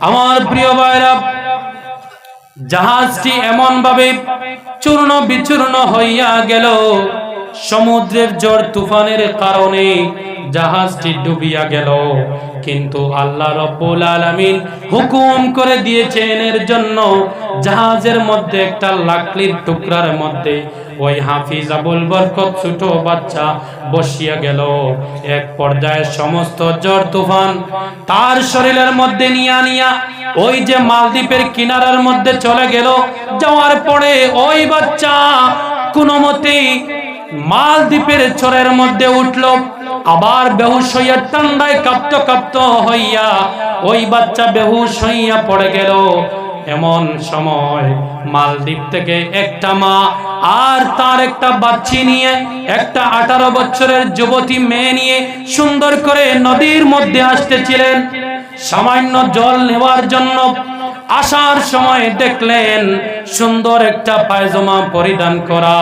আমার প্রিয় ভাইরা, জাহাজটি এমন ভাবে চূর্ণ বিচূর্ণ হইয়া গেল, সমুদ্রের ঝড় তুফানের কারণে জাহাজটি ডুবিয়া গেল। কিন্তু আল্লাহ রব্বুল আলামিন হুকুম করে দিয়েছেন, এর জন্য জাহাজের মধ্যে একটা লাকড়ির টুকরার মধ্যে ওই হাফিজ আবুল বরকত ছোট বাচ্চা বসিয়া গেল। এক পর্যায়ে সমস্ত জ্বর তুফান তার শরীরের মধ্যে নিয়া নিয়া ওই যে মালদ্বীপের কিনারার মধ্যে চলে গেল। যাওয়ার পরে ওই বাচ্চা কোনো মতেই মালদ্বীপের চরের মধ্যে উঠল। আবার বেহুশ হইয়া ঠান্ডায় কাঁপত কাঁপত হইয়া ওই বাচ্চা বেহুশ হইয়া পড়ে গেল। এমন সময় মালদ্বীপ থেকে একটা মা আর তার একটা বাচ্চি নিয়ে, একটা আঠারো বছরের যুবতী মেয়ে নিয়ে সুন্দর করে নদীর মধ্যে আসতেছিলেন। সামান্য জল নেওয়ার জন্য আসার সময় দেখলেন সুন্দর একটা পায়জামা পরিধান করা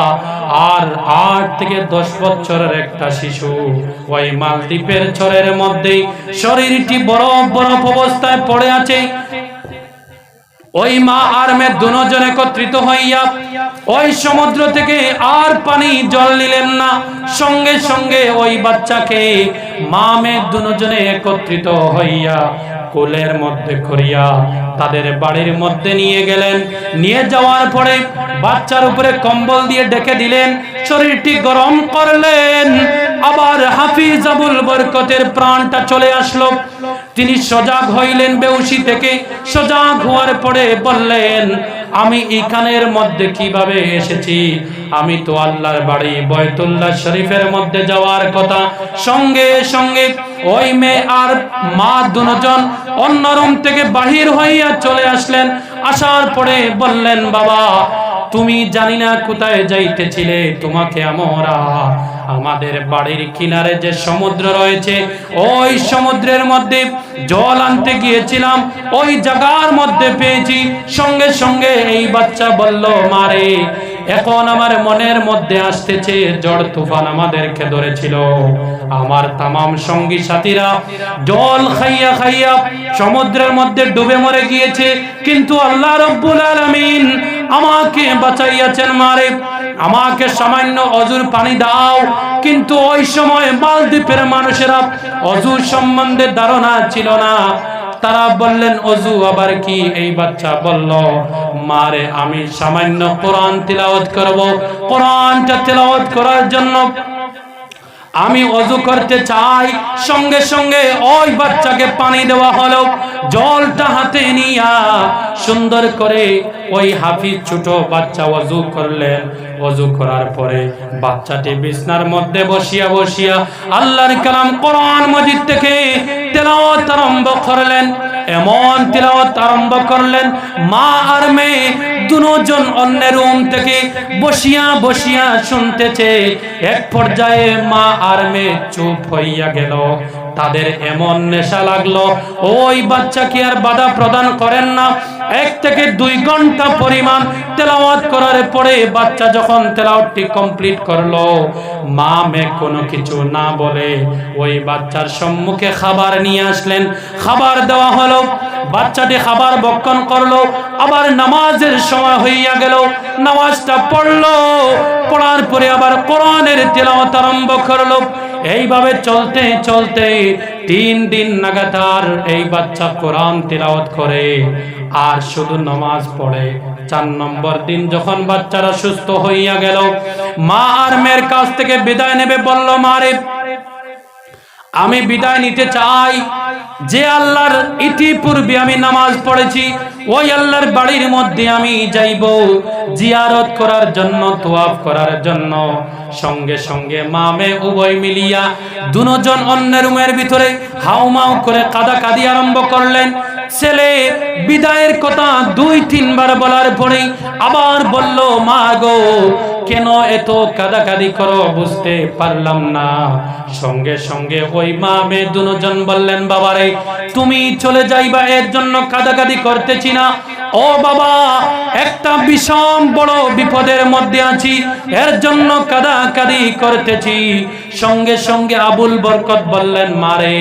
আর আট থেকে দশ বছরের একটা শিশু। ওই মালদ্বীপের চরের মধ্যেই শরীরটি বরফ বরফ অবস্থায় পড়ে আছে। ওই মা আর মেয়ে দুজন একত্রিত হইয়া ওই সমুদ্র থেকে আর পানি জল নিলেন না। সঙ্গে সঙ্গে ওই বাচ্চাকে মা মেয়ে দুজনে একত্রিত হইয়া কোলের মধ্যে করিয়া তাদের বাড়ির মধ্যে নিয়ে গেলেন। নিয়ে যাওয়ার পরে বাচ্চার উপরে কম্বল দিয়ে ডেকে দিলেন। শরীরটি গরম করলেন। আবার হাফিজ আবুল বরকতের প্রাণটা চলে আসলো। তিনি সজাগ হইলেন বেউসি থেকে। সজাগ হওয়ার পরে বললেন, আমি এখানের মধ্যে কীভাবে এসেছি? আমি তো আল্লাহর বাড়ি, বয়তুল্লাহ শরীফের মধ্যে যাওয়ার কথা। সঙ্গে সঙ্গে ওই মেয়ে আর মা দুজন অন্য রুম থেকে বাহির হইয়া চলে আসলেন। আসার পরে বললেন, বাবা তুমি জানি না কোথায় যাইতেছিলে, তোমাকে আমরা, আমাদের বাড়ির কিনারে যে সমুদ্র রয়েছে, ওই সমুদ্রের মধ্যে জল আনতে গিয়েছিলাম, ওই জায়গার মধ্যে পেয়েছি। সঙ্গে সঙ্গে এই বাচ্চা বলল মারে এখন আমার মনের মধ্যে আসতেছে, ঝড় তুফান আমাদেরকে ধরেছিল। আমার তামাম সঙ্গী সাথীরা জল খাইয়া খাইয়া সমুদ্রের মধ্যে ডুবে মরে গিয়েছে, কিন্তু আল্লাহ রব্বুল আলামিন আমাকে বাঁচাইয়াছেন মারে। আমাকে সামান্য অজুর পানি দাও। কিন্তু ওই সময় মালদ্বীপের মানুষেরা অজুর সম্বন্ধে ধারণা ছিল না। তারা বললেন, অজু আবার কি? এই বাচ্চা বলল, মারে, আমি সামান্য কোরআন তিলাওয়াত করব। কোরআনটা তিলাওয়াত করার জন্য আমি অজু করতে চাই। সঙ্গে সঙ্গে ওই বাচ্চাকে পানি দেওয়া হলো। জলটা হাতে নিয়া সুন্দর করে ওই হাফিজ ছোট বাচ্চা অজু করলেন। অজু করার পরে বাচ্চাটি বিছনার মধ্যে বসিয়া বসিয়া আল্লাহর কালাম কোরআন মজিদ থেকে তেলাওয়াত আরম্ভ করলেন। এমন তেলাওয়াত আরম্ভ করলেন, মা আর মেয়ে দুজন অন্যের রুম থেকে বসিয়া বসিয়া শুনতেছে। এক পর্যায়ে মা আর মেয়ে চুপ হইয়া গেল। তাদের এমন নেশা লাগল, ওই বাচ্চা কি আর বাধা প্রদান করেন না। এক থেকে দুই ঘণ্টা পরিমাণ তেলাওয়াত করার পরে বাচ্চা যখন তেলাওয়াতটি কমপ্লিট করল, মা মে কোনো কিছু না বলে ওই বাচ্চার সম্মুখে খাবার নিয়ে আসলেন। খাবার দেওয়া হলো, বাচ্চাটি খাবার বক্ষণ করল, আবার নামাজের সময় হইয়া গেল। নামাজটা পড়ল, পড়ার পরে আবার কোরআনের তেলাওয়াত আরম্ভ করল। এইভাবে চলতে চলতে তিন দিন নাগাতার এই বাচ্চা কোরআন তিলাওয়াত করে, আর শুধু নামাজ পড়ে। চার নম্বর দিন যখন বাচ্চারা সুস্থ হইয়া গেল, মা আর মেয়ের কাছ থেকে বিদায় নেবে, বলল মারে আমি বিদায় নিতে চাই। যে আল্লাহর ইতিপূর্বে আমি নামাজ পড়েছি ওই আল্লাহর বাড়ির মধ্যে আমি যাইব, জিয়ারত করার জন্য, তোয়াফ করার জন্য। সঙ্গে সঙ্গে মামে উভয় মিলিয়া দুজন অন্য রুমের ভিতরে হাউমাউ করে কাদা কাদি আরম্ভ করলেন। ছেলে বিদায়ের কথা দুই, তিনবার বলার পরেই আবার বলল, মা গো, কেন এত কাদাকাদি করো? বুঝতে পারলাম না। সঙ্গে সঙ্গে ওই মা মেয়ে দুজন বললেন, বাবারে, তুমি চলে যাইবা, এর জন্য কাদাকাদি করতেছি না। ও বাবা, একটা বিষম বড় বিপদের মধ্যে আছি, এর জন্য কাদাকাদি করতেছি। সঙ্গে সঙ্গে আবুল বরকত বললেন মারে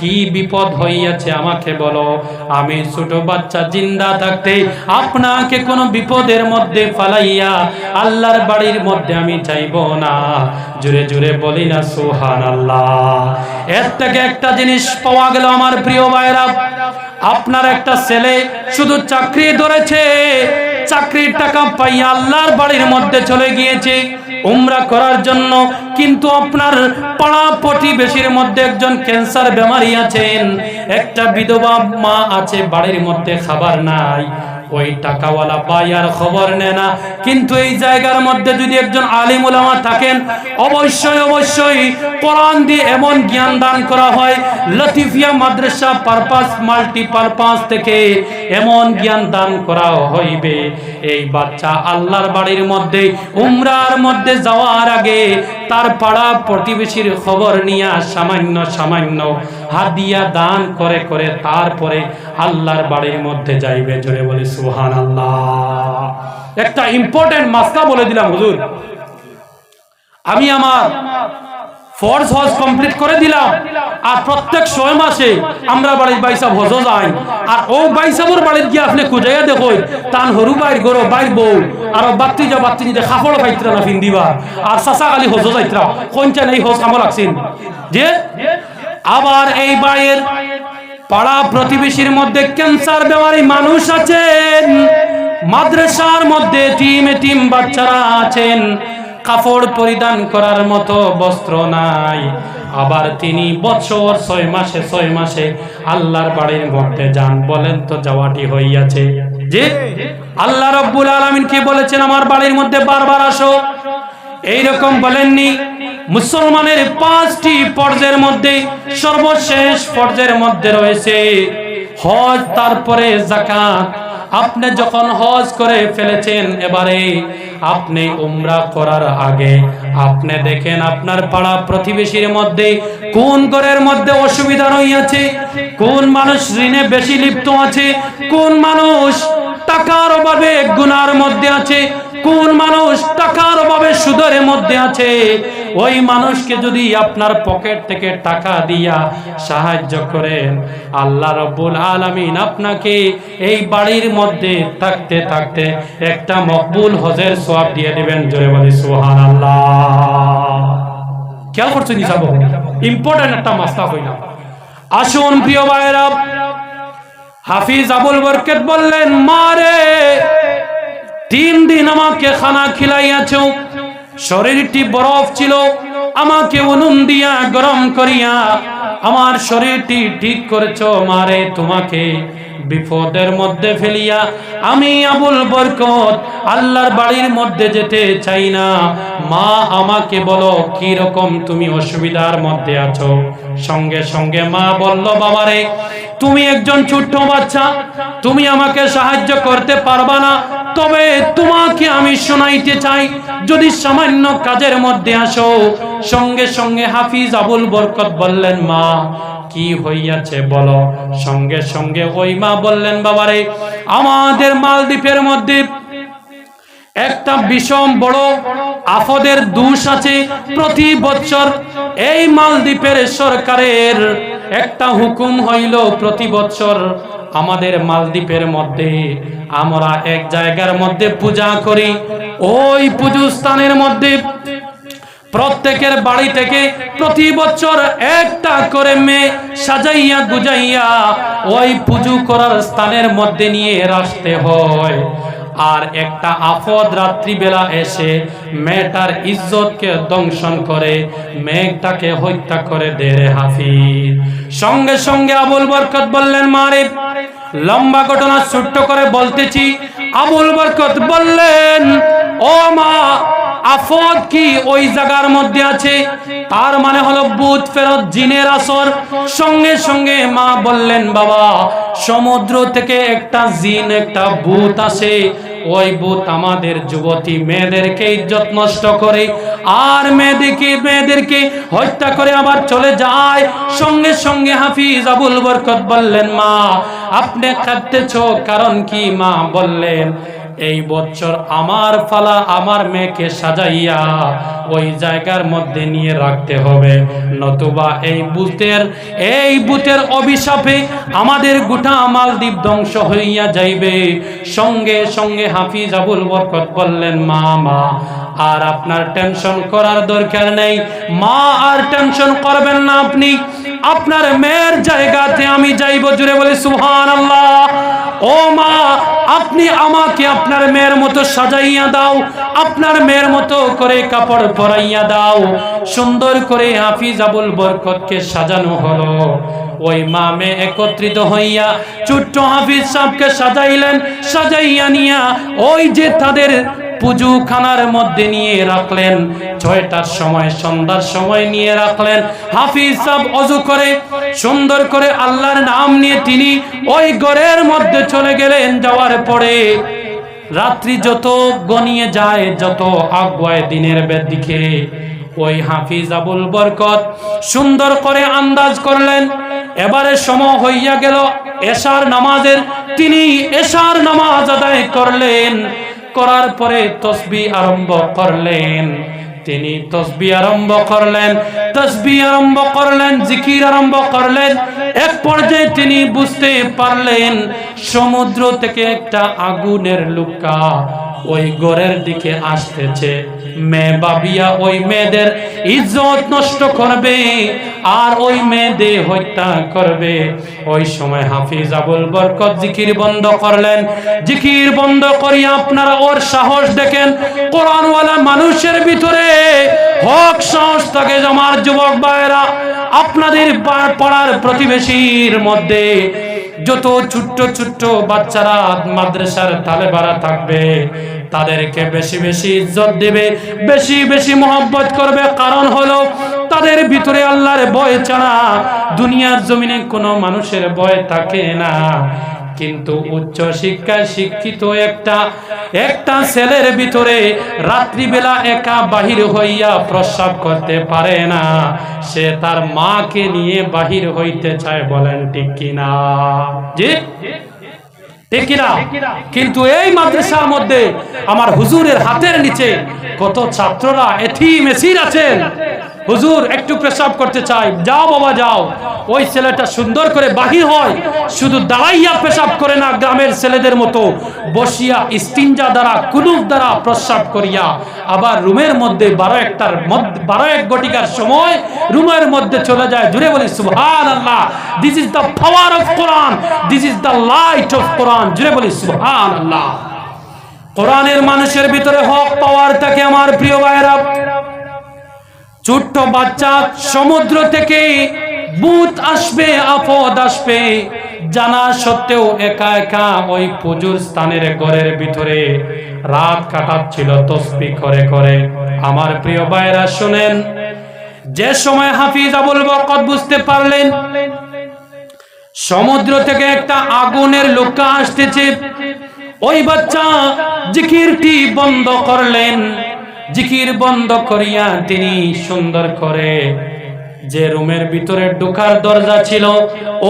কি বিপদ হইয়াছে আমাকে বলো। আমি ছোট বাচ্চা, জিন্দা থাকতে আপনাকে কোনো বিপদের মধ্যে ফালাইয়া আল্লাহর বাড়ির মধ্যে আমি চাইব না। জুড়ে জুড়ে বলি না সোহান আল্লাহ এর থেকে একটা জিনিস পাওয়া গেল আমার প্রিয় ভাইরা আপনার একটা ছেলে শুধু চাকরি ধরেছে চাকরির টাকা পাইয়া আল্লাহর বাড়ির মধ্যে চলে গিয়েছে। উমরা করার জন্য কিন্তু আপনার পাড়া প্রতিবেশীর মধ্যে একজন ক্যান্সার বেমারি আছেন। একটা বিধবা মা আছে, বাড়ির মধ্যে খাবার নাই। ওই টাকাওয়ালা আর খবর নেয় না। কিন্তু এই জায়গার মধ্যে যদি একজন আলিম উলামা থাকেন, অবশ্যই অবশ্যই কোরআন দিয়ে এমন জ্ঞান দান করা হয়, Latifia Madrasa purpose multi purpose থেকে এমন জ্ঞান দান করা হইবে। এই বাচ্চা আল্লাহর বাড়ির মধ্যে, উমরার মধ্যে যাওয়ার আগে তার পাড়া প্রতিবেশীর খবর নিয়ে সামান্য সামান্য হাদিয়া দান করে করে তারপরে আল্লাহর বাড়ির মধ্যে যাইবে। জোরে বলে সুহান আল্লাহ একটা ইম্পর্টেন্ট মাসলা বলে দিলাম, হুজুর। আমি আমার ফর্জ হজ কমপ্লিট করে দিলাম, আর প্রত্যেক ছয় মাসে আমরা বাড়ির বাইসা হজ যাই। আর ও বাইসাবর বাড়ির গিয়ে আপনি খুঁজাইয়া দেখো তান হরু বাইর গরো বাইর বউ, আর বাত্তি যা বাত্তি নিতে খাফড় খাইতরা না ফিন্দিবা আর চাচা কালি হজ যাইতরা। কোনটা নেই হজ কামল লাগছেন যে? আবার এই বাড়ির পাড়া প্রতিবেশীর মধ্যে ক্যান্সার বেমারি মানুষ আছেন। মাদ্রাসার মধ্যে টিম টিম বাচ্চারা আছেন। কাপড় পরিধান করার মতো বস্ত্র নাই। আবার তিনি বছর ছয় মাসে ছয় মাসে আল্লাহর বাড়ির মধ্যে যান। বলেন তো যাওয়াটি হইয়াছে। যে আল্লাহ রব্বুল আলমিন কি বলেছেন? আমার বাড়ির মধ্যে বারবার আসো। এইরকম বলেননি। মুসলমানের পাঁচটি পর্যায়ের মধ্যে, সর্বশেষ পর্যায়ের মধ্যে রয়েছে হজ, তারপরে জাকাত আপনি যখন হজ করে ফেলেছেন, এবারে আপনি উমরা করার আগে আপনি দেখেন আপনার পাড়া প্রতিবেশীর মধ্যে কোন ঘরের মধ্যে অসুবিধা রইয়াছে, কোন মানুষ ঋণে বেশি লিপ্ত আছে, কোন মানুষ টাকার অভাবে গুনার মধ্যে আছে কোন মানুষ টাকার অভাবে সুদের মধ্যে আছে? ওই মানুষকে যদি আপনার পকেট থেকে টাকা দিয়া সাহায্য করেন, আল্লাহ রব্বুল আলামিন আপনাকে এই বাড়ির মধ্যে থাকতে থাকতে একটা মকবুল হজের সোয়াব দিয়ে দিবেন। জোরে বলি সুহান আল্লাহ খেয়াল করছেন হিসাব ইম্পর্টেন্ট একটা মাস্তা হইলাম আসুন প্রিয় ভাইরা হাফিজ আবুল বরকত বললেন, মারে তিন দিন আমাকে খানা খিলাইয়াছ। শরীরটি বরফ ছিল। আমাকে উনুন দিয়া গরম করিয়া আমার শরীরটি ঠিক করেছ মারে তোমাকে বিপদের মধ্যে ফেলিয়া। আমি আবুল বরকত, আল্লাহর বাড়ির মধ্যে যেতে চাই না। মা, আমাকে বলো, কি রকম তুমি অসুবিধার মধ্যে আছো? সঙ্গে সঙ্গে মা বলল, বাবারে, তুমি একজন ছোট্ট বাচ্চা। তুমি আমাকে সাহায্য করতে পারবা না। তবে তোমাকে আমি শোনাইতে চাই, যদি সামান্য কাজের মধ্যে আসো। সঙ্গে সঙ্গে হাফিজ আবুল বরকত বললেন, মা, কি হইয়াছে বলো? সঙ্গে সঙ্গে ওই মা বললেন, বাবারে, আমাদের মালদ্বীপের মধ্যে একটা বিষম বড় আফদের দোষ আছে। প্রতি বছর এই মালদ্বীপের সরকারের একটা হুকুম হইল, প্রতি বছর আমাদের মালদ্বীপের মধ্যে, আমরা এক জায়গার মধ্যে পূজা করি। ওই পুজো স্থানের মধ্যে প্রত্যেকের বাড়ি থেকে প্রতি বছর একটা করে মেয়ে সাজাইয়া গুজাইয়া ওই পুজো করার স্থানের মধ্যে নিয়ে আসতে হয়। আর একটা আফদ রাত্রিবেলা এসে মেয়েটার ইজ্জতকে দংশন করে মেঘটাকে হত্যা করে দেরে হাফিজ। সঙ্গে সঙ্গে আবুল বরকত বললেন মারে লম্বা ঘটনা ছোট্ট করে বলতেছি। আবুল বরকত বললেন, ও মা আফদ কি ওই জায়গার মধ্যে আছে? তার মানে হলো বুধ, ফেরত, জিনের আসর। সঙ্গে সঙ্গে মা বললেন, বাবা, সমুদ্র থেকে একটা জিন, একটা ভূত আসে। ওই ভূত আমাদের যুবতী মেয়েদেরকে ইজ্জত নষ্ট করে, আর মেয়েদেরকে মেয়েদেরকে হত্যা করে আবার চলে যায়। সঙ্গে সঙ্গে হাফিজ আবুল বরকত বললেন, মা, আপনি কাঁদতেছ, কারণ কি মা বললেন? এই বছর আমার ফালা আমার মেয়েকে সাজাইয়া ওই জায়গার মধ্যে নিয়ে রাখতে হবে। নতুবা এই বুথের এই বুথের অভিশাপে আমাদের গোটা মালদ্বীপ ধ্বংস হইয়া যাইবে। সঙ্গে সঙ্গে হাফিজ আবুল বরকত বললেন, মা মা, আর আপনার টেনশন করার দরকার নেই। মা, আর টেনশন করবেন না আপনি। আপনার মেয়ের জায়গাতে আমি যাইব জুড়ে বলি সুহান আল্লাহ ও মা, আপনি আমাকে আপনার মেয়ের মতো সাজাইয়া দাও, আপনার মেয়ের মতো করে কাপড় পরাইয়া দাও, সুন্দর করে হাফিজ আবুল বরকতকে সাজানো হলো। ওই মা মেয়ে একত্রিত হইয়া ছোট্ট হাফিজ সাহেবকে সাজাইলেন, সাজাইয়া নিয়া ওই যে তাদের পুজু খানার মধ্যে নিয়ে রাখলেন, ছয়টার সময়, সন্ধ্যার সময় নিয়ে রাখলেন। হাফিজ সাহেব অজু করে, সুন্দর করে আল্লাহর নাম নিয়ে তিনি ওই ঘরের মধ্যে চলে গেলেন যাওয়ার পরে। রাত্রি যত গনিয়ে যায়, যত আগুয়ায় দিনের দিকে ওই হাফিজ আবুল বরকত সুন্দর করে আন্দাজ করলেন, এবারে সময় হইয়া গেল, এশার নামাজের। তিনি এশার নামাজ আদায় করলেন। করার পরে তসবি আরম্ভ করলেন। তিনি তসবি আরম্ভ করলেন, তসবি আরম্ভ করলেন, জিকির আরম্ভ করলেন। এক পর্যায়ে তিনি বুঝতে পারলেন, সমুদ্র থেকে একটা আগুনের লুকা ওই গড়ের দিকে আসতেছে। মেয়ে বাবিয়া ওই মেয়েদের ইজ্জত নষ্ট করবে আর ওই মেয়েদের হত্যা করবে। ওই সময় হাফিজ আবুল বরকত জিকির বন্ধ করলেন। জিকির বন্ধ করিয়া আপনারা ওর সাহস দেখেন। কোরআনওয়ালা মানুষের ভিতরে হক সাহস থাকে আমার যুবক ভাইয়েরা, আপনাদের পাড়ার প্রতিবেশীর মধ্যে যত ছোট্ট ছোট্ট বাচ্চারা মাদ্রাসার তালে ভাড়া থাকবে, তাদেরকে বেশি বেশি ইজ্জত দেবে, বেশি বেশি মোহব্বত করবে। কারণ হলো, তাদের ভিতরে আল্লাহর ভয় ছাড়া দুনিয়ার জমিনে কোনো মানুষের ভয় থাকে না। কিন্তু উচ্চ শিক্ষায় শিক্ষিত একটা একটা ছেলের ভিতরে রাত্রিবেলা একা বাহির হইয়া প্রস্রাব করতে পারে না। সে তার মাকে নিয়ে বাহির হইতে চায় বলেন, ঠিক কিনা জি? কিন্তু এই মাদ্রাসার মধ্যে আমার হুজুরের হাতের নিচে কত ছাত্ররা এথি মেসির আছেন। হুজুর, একটু পেশাব করতে চাই। যাও বাবা, যাও। ওই ছেলেটা সুন্দর করে বাহির হয়। শুধু দাঁড়াইয়া পেশাব করে না, গ্রামের ছেলেদের মতো বসিয়া ইস্তিনজা দ্বারা, কুলুপ দ্বারা প্রস্রাব করিয়া, আবার রুমের মধ্যে বারো একটার মধ্যে, বারো এক গটিকার সময় রুমের মধ্যে চলে যায়। জুড়ে বলি সুবহান Allah this is the power of Quran this is the light of Quran জুড়ে বলি সুবহান আল্লাহ কোরআনের মানুষের ভিতরে হক পাওয়ার থাকে আমার প্রিয় ভাইরা ছোট্ট বাচ্চা সমুদ্র থেকে ভূত আসবে, আপদ আসবে। জানা সত্ত্বেও একা একা ওই পুজোর স্থানের ঘরের ভিতরে রাত কাটাচ্ছিল তসবি করে করে। আমার প্রিয় ভাইরা শুনেন, যে সময় হাফিজ আবুল বরকত বুঝতে পারলেন, সমুদ্র থেকে একটা আগুনের লোকা আসতেছে। ওই বাচ্চা জিকিরটি বন্ধ করলেন। জিকির বন্ধ করিয়া তিনি সুন্দর করে যে রুমের ভিতরে ঢোকার দরজা ছিল,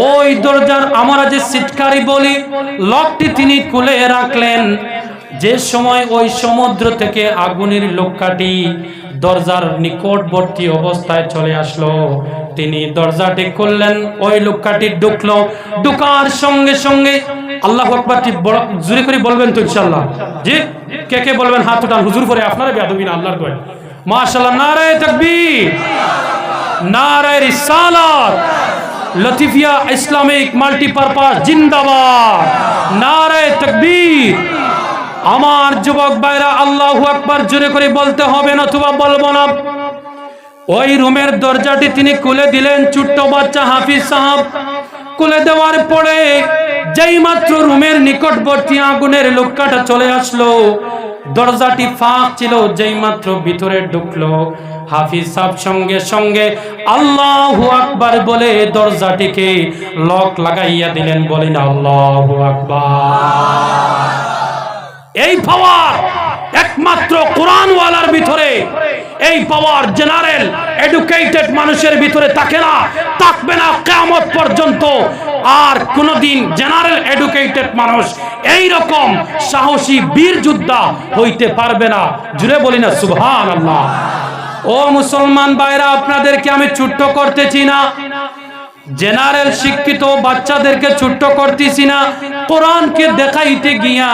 ওই দরজার আমরা যে সিটকারি বলি, লকটি তিনি খুলে রাখলেন। যে সময় ওই সমুদ্র থেকে আগুনের লোকাটি দরজার নিকটবর্তী অবস্থায় চলে আসলো, তিনি দরজাটি খুললেন, ওই লোকাটি ঢুকলো। ঢুকার সঙ্গে সঙ্গে আল্লাহ আকবরটি বড় করে বলবেন তো ইনশাল্লাহ জি? কে কে বলবেন? হাত উঠান, হুজুর করে আপনারা বেয়াদবিন আল্লাহর কয় মাশাআল্লাহ, নারায়ে তাকবীর। নারায়ে রিসালাত। লতিফিয়া ইসলামিক মাল্টিপারপাস, জিন্দাবাদ। নারায়ে তাকবীর। আমার যুবক ভাইরা, আল্লাহু আকবার জোরে করে বলতে হবে না অথবা বলব না। ওই রুমের দরজাটি তিনি খুলে দিলেন, ছোট্ট বাচ্চা হাফিজ সাহেব। খুলে দেওয়ার পরে যেই মাত্র রুমের নিকটবর্তী আগুনের লোকটা চলে আসলো, দরজাটি ফাঁক ছিল, যেই মাত্র ভিতরে ঢুকলো। হাফিজ সাহেব সঙ্গে সঙ্গে আল্লাহু আকবার বলে দরজাটিকে লক লাগাইয়া দিলেন, বলেন আল্লাহু আকবার। এই পাওয়ার একমাত্র কোরআনওয়ালার ভিতরে, এই পাওয়ার জেনারেল এডুকেটেড মানুষের ভিতরে থাকে না, থাকবে না কেমত পর্যন্ত। আর কোনদিন জেনারেল এডুকেটেড মানুষ এই রকম সাহসী বীর যোদ্ধা হইতে পারবে না। জুড়ে বলি না সুবহান আল্লাহ ও মুসলমান ভাইরা, আপনাদেরকে আমি ছোট্ট করতেছি না। জেনারেল শিক্ষিত বাচ্চাদেরকে ছোট্ট করতেছি না। কোরআনকে দেখাইতে গিয়া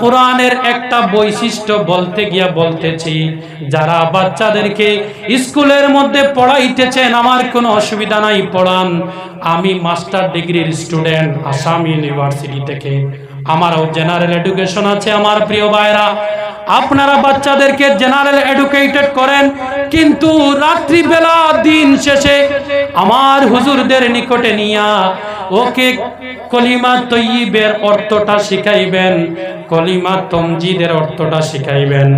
কোরআনের একটা বৈশিষ্ট্য বলতে গিয়া বলতেছি, যারা বাচ্চাদেরকে স্কুলের মধ্যে পড়াইতেছেন, আমার কোনো অসুবিধা নাই, পড়ান। আমি মাস্টার ডিগ্রির স্টুডেন্ট আসাম ইউনিভার্সিটি থেকে। আমারও জেনারেল এডুকেশন আছে, আমার প্রিয় ভাইরা আপনারা বাচ্চাদেরকে জেনারেল এডুকেটেড করেন, কিন্তু রাত্রিবেলা দিন শেষে আমার হুজুরদের নিকটে নিয়া ওকে কলিমা তৈবের অর্থটা শিখাইবেন, কলিমা তমজিদের অর্থটা শিখাইবেন।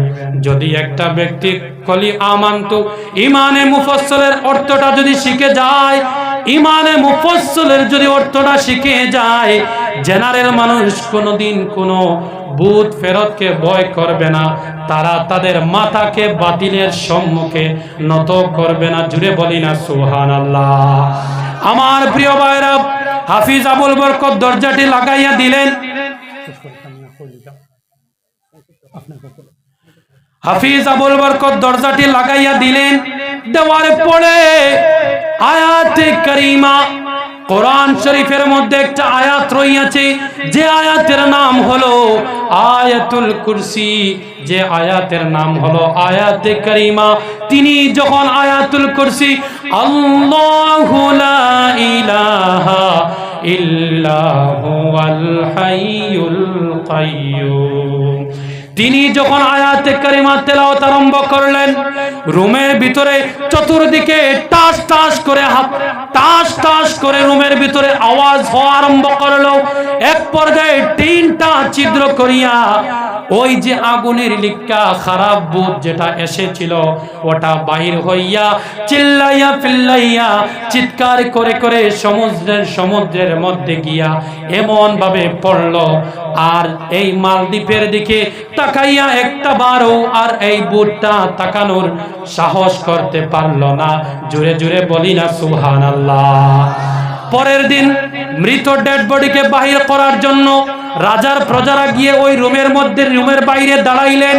যদি একটা ব্যক্তি কলি আমান্তু ইমানে মুফসলের অর্থটা যদি শিখে যায়, ইমানে মুফসলের যদি অর্থটা শিখে যায় জেনারেল মানুষ কোনোদিন কোনো ভূত ফেরতকে ভয় করবে না। তারা তাদের মাথাকে বাতিলের সম্মুখে নত করবে না। জুড়ে বলি না সুহান আল্লাহ আমার প্রিয় ভাইরা, হাফিজ আবুল বরকত দরজাটি লাগাইয়া দিলেন। হাফিজ আবুল বরকত দরজাটি লাগাইয়া দিলেন। দেওয়ার পরে আয়াতে করিমা কোরআন শরীফের মধ্যে একটা আয়াত রইয়াছে, যে আয়াতের নাম হলো আয়াতুল কুরসি। যে আয়াতের নাম হলো আয়াতে করিমা। তিনি যখন আয়াতুল কুরসি, আল্লাহু তিনি যখন আয়াতে কারিমা তেলাওয়াত আরম্ভ করলেন রুমের ভিতরে চতুর্দিকে টাস টাস করে হাত টাস টাস করে রুমের ভিতরে আওয়াজ হওয়া আরম্ভ করল। এক পর্যায়ে তিনটা ছিদ্র করিয়া ওই যে আগুনের লিক্কা খারাপ বুধ যেটা এসেছিল, ওটা বাহির হইয়া চিল্লাইয়া পিল্লাইয়া চিৎকার করে করে সমুদ্রের সমুদ্রের মধ্যে গিয়া এমন ভাবে পড়ল। আর এই মালদ্বীপের দিকে তাকাইয়া একটা বারও আর এই বুটটা তাকানোর সাহস করতে পারল না। জুড়ে জুড়ে বলি না সুহান আল্লাহ পরের দিন মৃত ডেড বডিকে বাহির করার জন্য রাজার প্রজারা গিয়ে ওই রুমের মধ্যে, রুমের বাইরে দাঁড়াইলেন।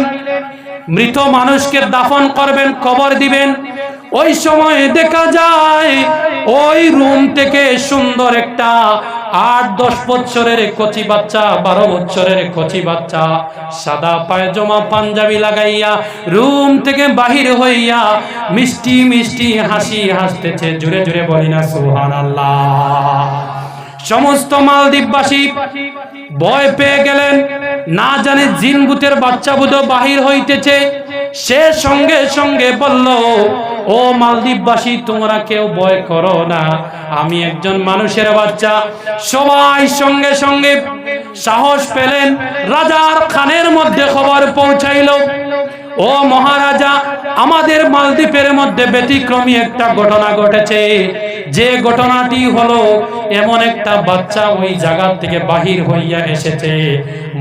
মৃত মানুষকে দাফন করবেন, কবর দিবেন। ওই সময় দেখা যায়, ওই রুম থেকে সুন্দর একটা আট, দশ বছরের কচি বাচ্চা, বারো বছরের কচি বাচ্চা, সাদা পায়জমা, পাঞ্জাবি লাগাইয়া রুম থেকে বাহির হইয়া মিষ্টি মিষ্টি হাসি হাসতেছে। জুড়ে জুড়ে বলি না সুহান আল্লাহ সমস্ত মালদ্বীপবাসী ভয় পেয়ে গেলেন। না জানে জিন ভূতের বাচ্চা বুধ বাহির হইতেছে। সে সঙ্গে সঙ্গে বলল, ও মালদ্বীপবাসী, তোমরা কেউ ভয় করো না। আমি একজন মানুষের বাচ্চা। সবাই সঙ্গে সঙ্গে সাহস পেলেন। রাজার খানের মধ্যে খবর পৌঁছাইল, ও মহারাজা, আমাদের মালদ্বীপের মধ্যে ব্যতিক্রমী একটা ঘটনা ঘটেছে। যে ঘটনাটি হলো, এমন একটা বাচ্চা ওই জায়গা থেকে বাহির হইয়া এসেছে।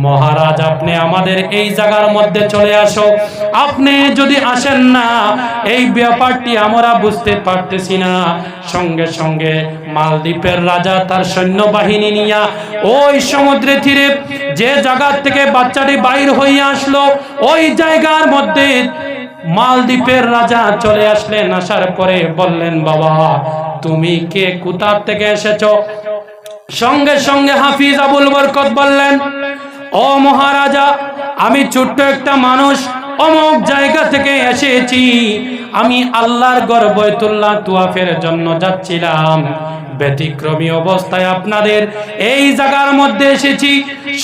মহারাজ, আপনি আমাদের এই জায়গার মধ্যে চলে আসো। আপনি যদি আসেন না, এই ব্যাপারটি আমরা বুঝতে পারতেছি না। সঙ্গে সঙ্গে মালদ্বীপের রাজা তার সৈন্যবাহিনী নিয়া ওই সমুদ্রে তীরে যে জায়গার থেকে বাচ্চাটি বাহির হইয়া আসলো, ওই জায়গার মধ্যে মালদ্বীপের রাজা চলে আসলেন। আসার পরে বললেন, বাবা তুমি কে? কোথার থেকে এসেছ? সঙ্গে সঙ্গে হাফিজ আবুল বরকত বললেন, ও মহারাজা, আমি ছোট্ট একটা মানুষ, অমুক জায়গা থেকে এসেছি। আমি আল্লাহর গড় তুয়াফের জন্য যাচ্ছিলাম। ব্যতিক্রমী অবস্থায় আপনাদের এই জায়গার মধ্যে এসেছি।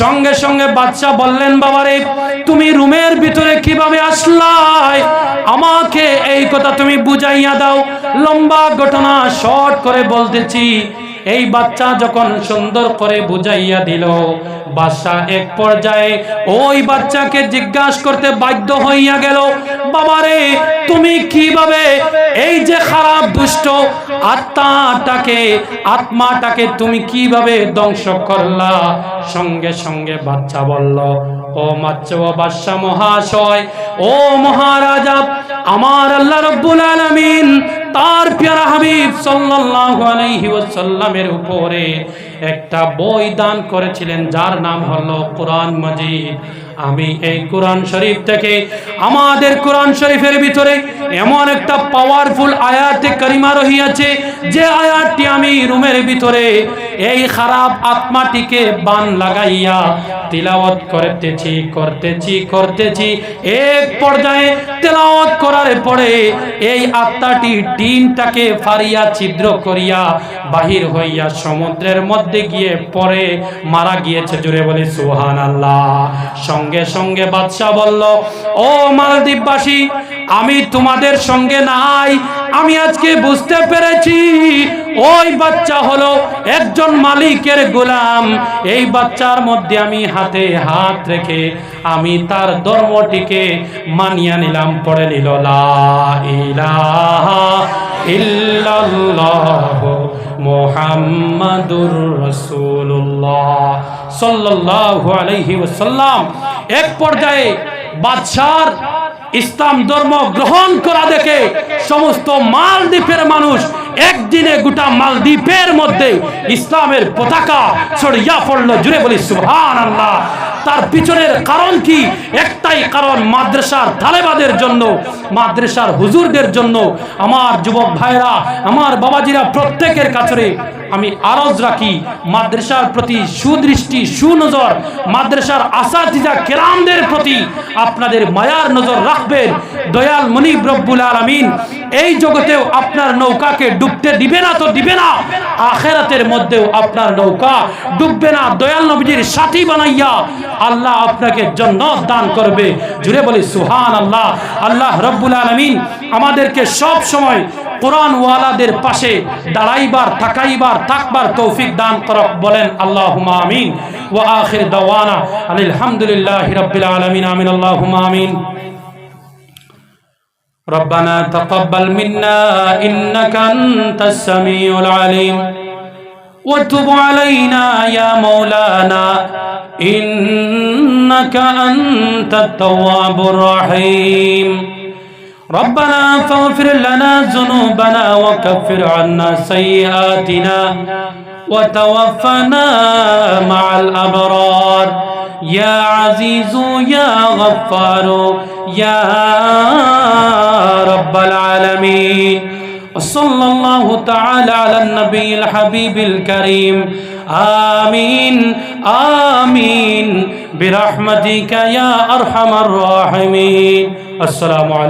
সঙ্গে সঙ্গে বাদশাহ বললেন, বাবারে, তুমি রুমের ভিতরে কীভাবে আমাকে এই কথা তুমি বুঝাইয়া দাও। লম্বা ঘটনা শর্ট করে বলতেছি। এই বাচ্চা যখন সুন্দর করে বুঝাইয়া দিল বাদশাহ এক পর্যায়ে ওই বাচ্চাকে জিজ্ঞাসা করতে বাধ্য হইয়া গেল, বাবারে, তুমি কীভাবে এই যে খারাপ দুষ্ট আত্মাটাকে আত্মাটাকে তুমি কীভাবে ধ্বংস করলা? সঙ্গে সঙ্গে বাচ্চা বলল, ও মাচ্চ মহাশয়, ও মহারাজা, আমার আল্লাহ রব্বুল আলামিন তার প্যারা হাবিব সাল্লাল্লাহু আলাইহি উপরে একটা বই দান করেছিলেন, যার নাম হলো কোরআন মজিদ। আমি এই কোরআন শরীফ থেকে আমাদের কোরআন শরীফের ভিতরে এমন একটা পাওয়ারফুল আয়াতে করিমা রহিয়াছে, যে আয়াতটি আমি রুমের ভিতরে এই খারাপ আত্মাটিকে বান লাগাইয়া তিলাওয়াত করতেছি করতেছি করতেছি। এক পর্যায়ে তেলাওয়াত করার পরে এই আত্মাটি টিনটাকে ফারিয়া ছিদ্র করিয়া বাহির হইয়া সমুদ্রের মধ্যে গিয়ে পরে মারা গিয়েছে জুড়ে বলি সুহান আল্লাহ সঙ্গে সঙ্গে বাদশাহ বলল, ও মালদ্বীপবাসী, আমি তোমাদের সঙ্গে নাই, আমি আজকে বুঝতে পেরেছি ওই বাচ্চা হলো একজন মালিকের গোলাম। এই বাচ্চার মধ্যে আমি হাতে হাত রেখে আমি তার ধর্মটিকে মানিয়া নিলাম, পড়ে নিল মোহাম্মদুর রসুল্লাহ আলাইহি ওয়াসাল্লাম। এক পর্যায়ে বাদশার ইসলাম ধর্ম গ্রহণ করা দেখে সমস্ত মালদ্বীপের মানুষ একদিনে গোটা মালদ্বীপের মধ্যে ইসলামের পতাকা ছড়িয়া পড়ল। জুড়ে বলি সুহান আল্লাহ তার পিছনের কারণ কি? একটাই কারণ, মাদ্রাসার তালেবাদের জন্য, মাদ্রাসার হুজুরদের জন্য। আমার যুবক ভাইরা আমার বাবাজিরা প্রত্যেকের কাছে আমি আরজ রাখি, মাদ্রাসার প্রতি সুদৃষ্টি, সুনজর, মাদ্রাসার আসাদিজা কেরামদের প্রতি আপনাদের মায়ার নজর রাখবেন। দয়াল মনিব রব্বুল আলমিন, এই জগতেও আপনার নৌকাকে ডুবতে দিবে না তো দিবে না, আখেরাতের মধ্যেও আপনার নৌকা ডুববে না। দয়াল নবীজির সাথী বানাইয়া আল্লাহ আপনাকে জন্নত দান করবে। জুড়ে বলি সুহান আল্লাহ আল্লাহ রব্বুল আলমিন আমাদেরকে সব সময় কোরআন ওয়ালাদের পাশে দাঁড়াইবার, থাকাইবার, থাকবার তৌফিক দান করক বলেন। আল্লাহ আমিন। ওয়া আখির দাওয়ানা আলহামদুলিল্লাহ রব্বিল আলমিন। আমিন আল্লাহ আমিন। ربنا تقبل منا إنك أنت السميع العليم وتب علينا يا مولانا إنك أنت التواب الرحيم ربنا فاغفر لنا ذنوبنا وكفر عنا سيئاتنا وتوفنا مع الأبرار. يا عزيز يا غفار يا رب العالمين. وصلى الله تعالى على النبي الحبيب الكريم. آمين آمين. برحمتك يا أرحم الراحمين. السلام عليكم.